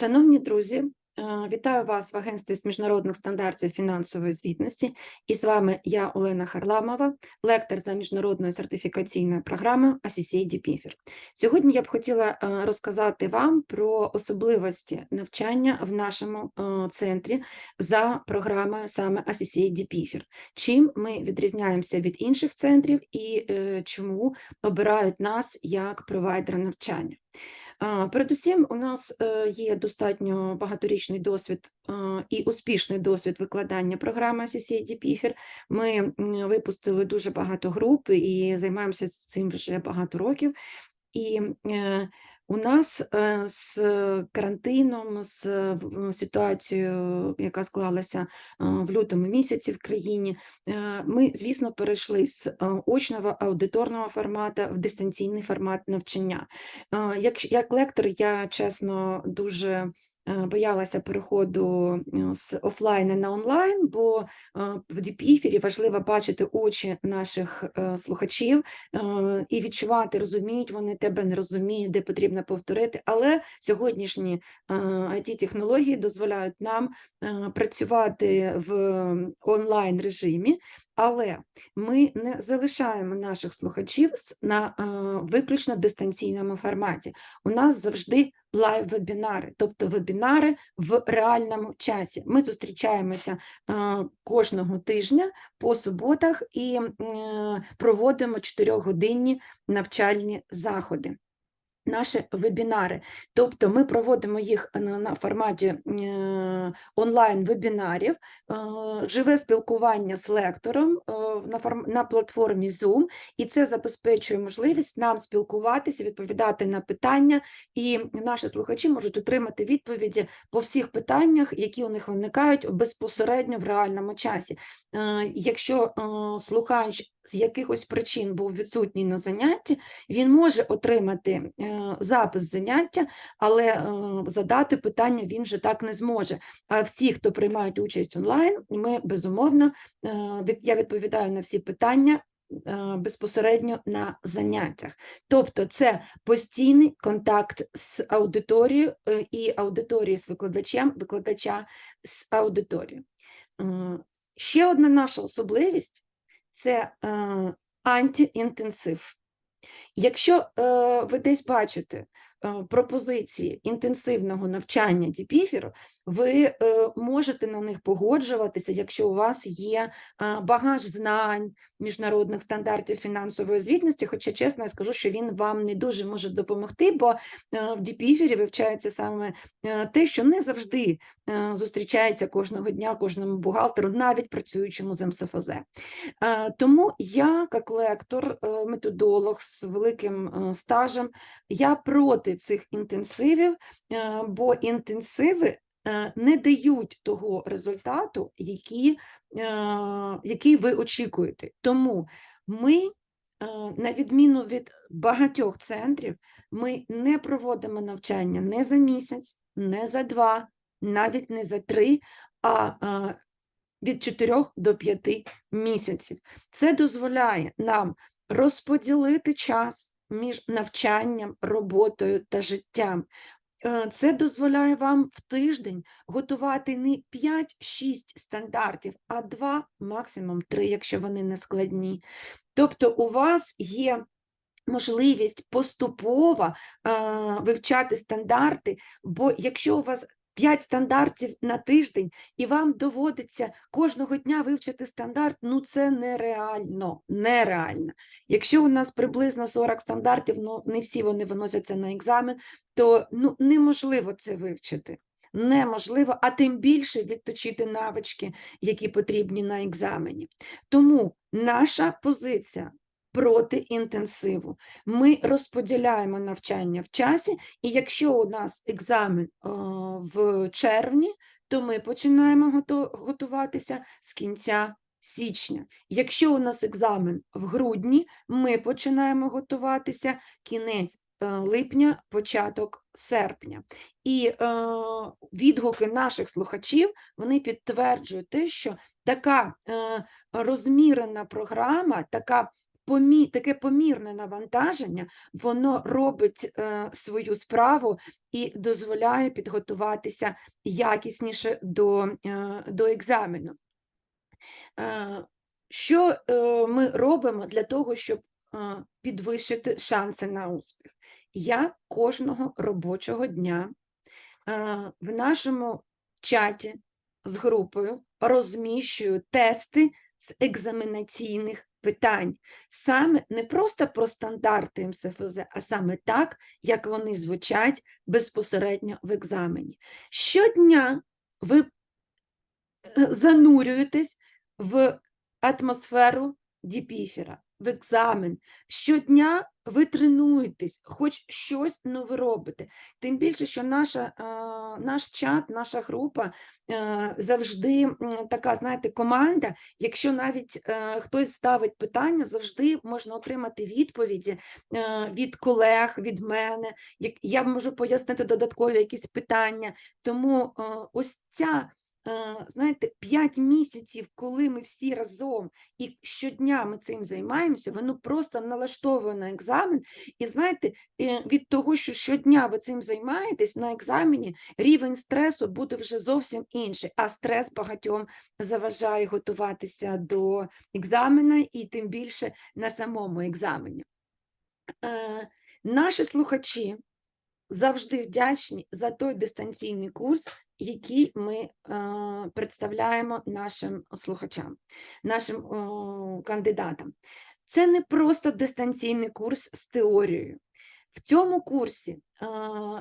Шановні друзі, е, вітаю вас в агентстві з міжнародних стандартів фінансової звітності. І з вами я, Олена Харламова, лектор за міжнародною сертифікаційною програмою ACCA DPFIR. Сьогодні я б хотіла е, розказати вам про особливості навчання в нашому е, центрі за програмою саме ACCA DPFIR. Чим ми відрізняємося від інших центрів і чому обирають нас як провайдера навчання. Передусім, у нас е, є достатньо багаторічний досвід і успішний досвід викладання програми CCAD PIFIR. Ми випустили дуже багато груп і займаємося цим вже багато років. І е, у нас е, з карантином, з ситуацією, яка склалася е, в лютому місяці в країні, е, ми, звісно, перейшли з е, очного аудиторного формату в дистанційний формат навчання. Е, Як, як лектор, я чесно дуже е, боялася переходу е, з офлайну на онлайн, бо е, в діпіфірі важливо бачити очі наших е, слухачів е, і відчувати, розуміють вони тебе, не розуміють, де потрібно повторити. Але сьогоднішні it технології дозволяють нам е, працювати в онлайн режимі. Але ми не залишаємо наших слухачів на е, виключно дистанційному форматі. У нас завжди лайв-вебінари, тобто вебінари в реальному часі. Ми зустрічаємося е, кожного тижня по суботах і е, проводимо 4-годинні навчальні заходи. Наші вебінари, тобто ми проводимо їх на, на форматі е, онлайн-вебінарів, е, живе спілкування з лектором е, на, форм, на платформі Zoom, і це забезпечує можливість нам спілкуватися, відповідати на питання, і наші слухачі можуть отримати відповіді по всіх питаннях, які у них виникають безпосередньо в реальному часі. Е, Якщо е, слухач з якихось причин був відсутній на занятті, він може отримати е, запис заняття, але е, задати питання він вже так не зможе. А всі, хто приймають участь онлайн, ми безумовно, е, я відповідаю на всі питання. е, Безпосередньо на заняттях, тобто це постійний контакт з аудиторією е, і аудиторії з викладачем, викладача з аудиторією. Е, Ще одна наша особливість це е, антиінтенсив. Якщо е, ви десь бачите е, пропозиції інтенсивного навчання діпіфіру, ви е, можете на них погоджуватися, якщо у вас є е, багаж знань міжнародних стандартів фінансової звітності. Хоча, чесно, я скажу, що він вам не дуже може допомогти, бо е, в діпіфірі вивчається саме те, що не завжди зустрічається кожного дня кожному бухгалтеру, навіть працюючому з МСФЗ. Тому я, як лектор, методолог з великим стажем, я проти цих інтенсивів, бо інтенсиви не дають того результату, який, е, який ви очікуєте. Тому ми, е, на відміну від багатьох центрів, ми не проводимо навчання не за місяць, не за два, навіть не за три, а е, від 4 до 5 місяців. Це дозволяє нам розподілити час між навчанням, роботою та життям. Е, Це дозволяє вам в тиждень готувати не 5-6 стандартів, а 2, максимум 3, якщо вони не складні. Тобто у вас є можливість поступово е, вивчати стандарти, бо якщо у вас 5 стандартів на тиждень, і вам доводиться кожного дня вивчити стандарт, ну це нереально, нереально. Якщо у нас приблизно 40 стандартів, ну не всі вони виносяться на екзамен, то ну, неможливо це вивчити. Неможливо, а тим більше відточити навички, які потрібні на екзамені. Тому наша позиція проти інтенсиву. Ми розподіляємо навчання в часі, і якщо у нас екзамен в червні, то ми починаємо готуватися з кінця січня. Якщо у нас екзамен в грудні, ми починаємо готуватися кінець е, липня, початок серпня. І е, відгуки наших слухачів вони підтверджують те, що така е, розмірена програма, така помі, таке помірне навантаження, воно робить е, свою справу і дозволяє підготуватися якісніше до, е, до екзамену. Е, Що е, ми робимо для того, щоб е, підвищити шанси на успіх? Я кожного робочого дня е, в нашому чаті з групою розміщую тести з екзаменаційних питань. Саме не просто про стандарти МСФЗ, а саме так, як вони звучать безпосередньо в екзамені. Щодня ви е, занурюєтесь в атмосферу діпіфера, в екзамен. Щодня ви тренуєтесь, хоч щось нове робите. Тим більше, що наша, наш чат, наша група завжди така, знаєте, команда. Якщо навіть е, хтось ставить питання, завжди можна отримати відповіді е, від колег, від мене. Я можу пояснити додаткові якісь питання. Тому е, ось ця. Е, Знаєте, 5 місяців, коли ми всі разом і щодня ми цим займаємося, воно просто налаштовує на екзамен. І знаєте, е, від того, що щодня ви цим займаєтесь на екзамені, рівень стресу буде вже зовсім інший, а стрес багатьом заважає готуватися до екзамена і тим більше на самому екзамені. Е, Наші слухачі завжди вдячні за той дистанційний курс, який ми е, представляємо нашим слухачам, нашим кандидатам. Це не просто дистанційний курс з теорією. В цьому курсі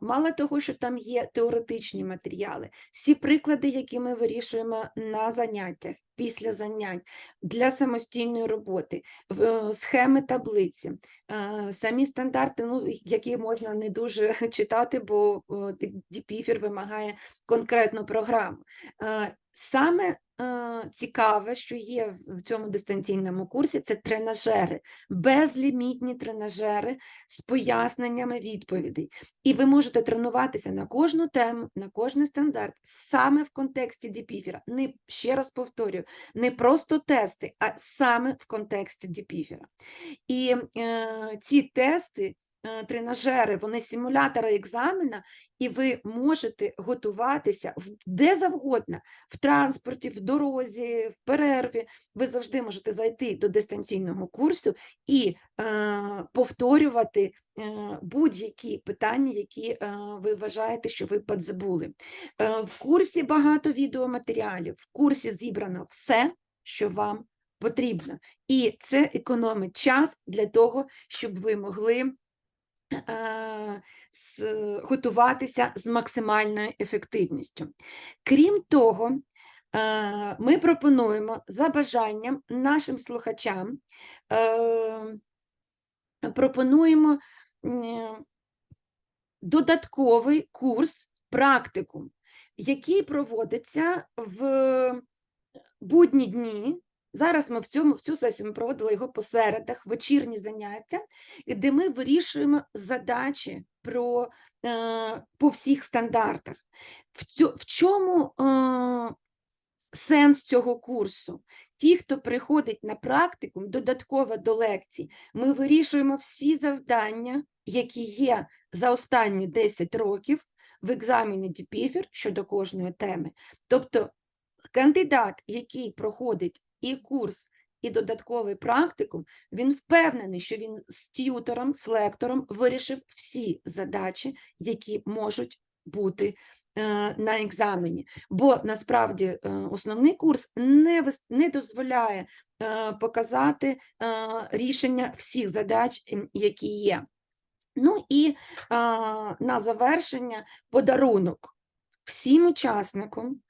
мало того, що там є теоретичні матеріали, всі приклади, які ми вирішуємо на заняттях, після занять, для самостійної роботи, е, схеми таблиці, самі стандарти, ну, які можна не дуже читати, бо DPFIR вимагає конкретну програму. Саме цікаве, що є в цьому дистанційному курсі, це тренажери, безлімітні тренажери з поясненнями відповідей. І ви можете тренуватися на кожну тему, на кожний стандарт, саме в контексті діпіфіра. Не, ще раз повторюю, не просто тести, а саме в контексті діпіфіра. І е, ці тести, тренажери, вони симулятори екзамена, і ви можете готуватися де завгодно, в транспорті, в дорозі, в перерві. Ви завжди можете зайти до дистанційного курсу і е, повторювати е, будь-які питання, які е, ви вважаєте, що ви подзабули. Е, в курсі багато відеоматеріалів, в курсі зібрано все, що вам потрібно. І це економить час для того, щоб ви могли е, готуватися з максимальною ефективністю. Крім того, е, ми пропонуємо за бажанням нашим слухачам е, пропонуємо додатковий курс практикум, який проводиться в будні дні. Зараз ми в цьому в цю сесію ми проводили його по середах, вечірні заняття, де ми вирішуємо задачі про, е, по всіх стандартах. В, цю, в чому е, сенс цього курсу? Ті, хто приходить на практикум, додатково до лекцій, ми вирішуємо всі завдання, які є за останні 10 років в екзамені DPFIR щодо кожної теми. Тобто кандидат, який проходить і курс, і додатковий практикум, він впевнений, що він з т'ютором, з лектором вирішив всі задачі, які можуть бути е, на екзамені. Бо насправді е, основний курс не, не дозволяє е, показати рішення всіх задач, які є. Ну і на завершення подарунок всім учасникам.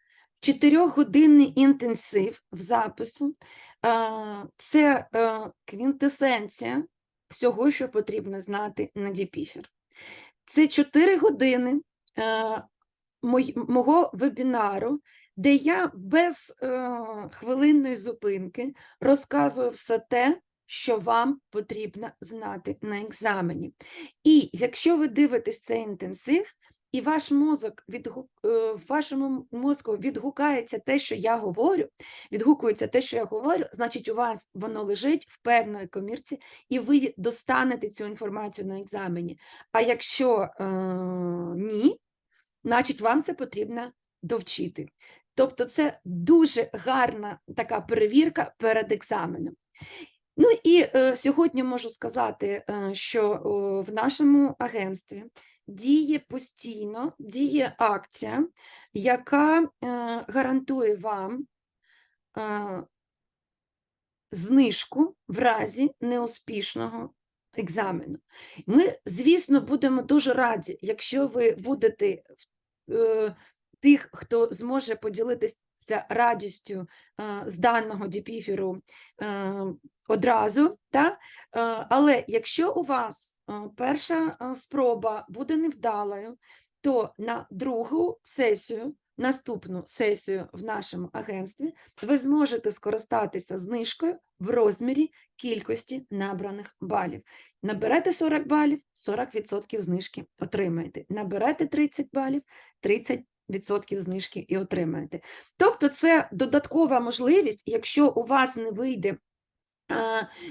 Чотирьохгодинний інтенсив в запису це е, квінтесенція всього, що потрібно знати на DPFIR. Це 4 години е, мого вебінару, де я без е, хвилинної зупинки розказую все те, що вам потрібно знати на екзамені. І якщо ви дивитесь цей інтенсив, і ваш мозок відгу... е, в вашому мозку відгукається те, що я говорю, відгукується те, що я говорю, значить, у вас воно лежить в певної комірці, і ви достанете цю інформацію на екзамені. А якщо е, ні, значить, вам це потрібно довчити. Тобто, це дуже гарна така перевірка перед екзаменом. Ну і е, сьогодні можу сказати, е, що о, в нашому агентстві діє постійно, діє акція, яка е, гарантує вам е, знижку в разі неуспішного екзамену. Ми, звісно, будемо дуже раді, якщо ви будете е, тих, хто зможе поділитися радістю з даного діпіферу е, одразу, та? Е, але якщо у вас е, перша е, спроба буде невдалою, то на другу сесію, наступну сесію в нашому агентстві, ви зможете скористатися знижкою в розмірі кількості набраних балів. Наберете 40 балів, 40% знижки отримаєте. Наберете 30 балів, 30% знижки і отримаєте. Тобто це додаткова можливість, якщо у вас не вийде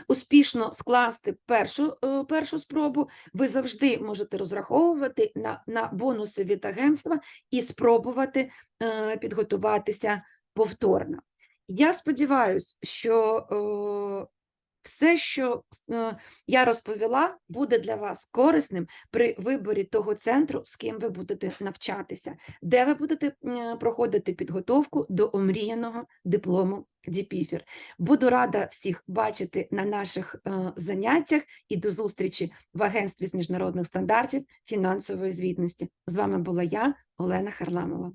успішно скласти першу, е, першу спробу, ви завжди можете розраховувати на, на бонуси від агентства і спробувати е, підготуватися повторно. Я сподіваюся, що е, все, що е, я розповіла, буде для вас корисним при виборі того центру, з ким ви будете навчатися, де ви будете проходити підготовку до омріяного диплому ДІПІФІР. Буду рада всіх бачити на наших е, заняттях і до зустрічі в агентстві з міжнародних стандартів фінансової звітності. З вами була я, Олена Харламова.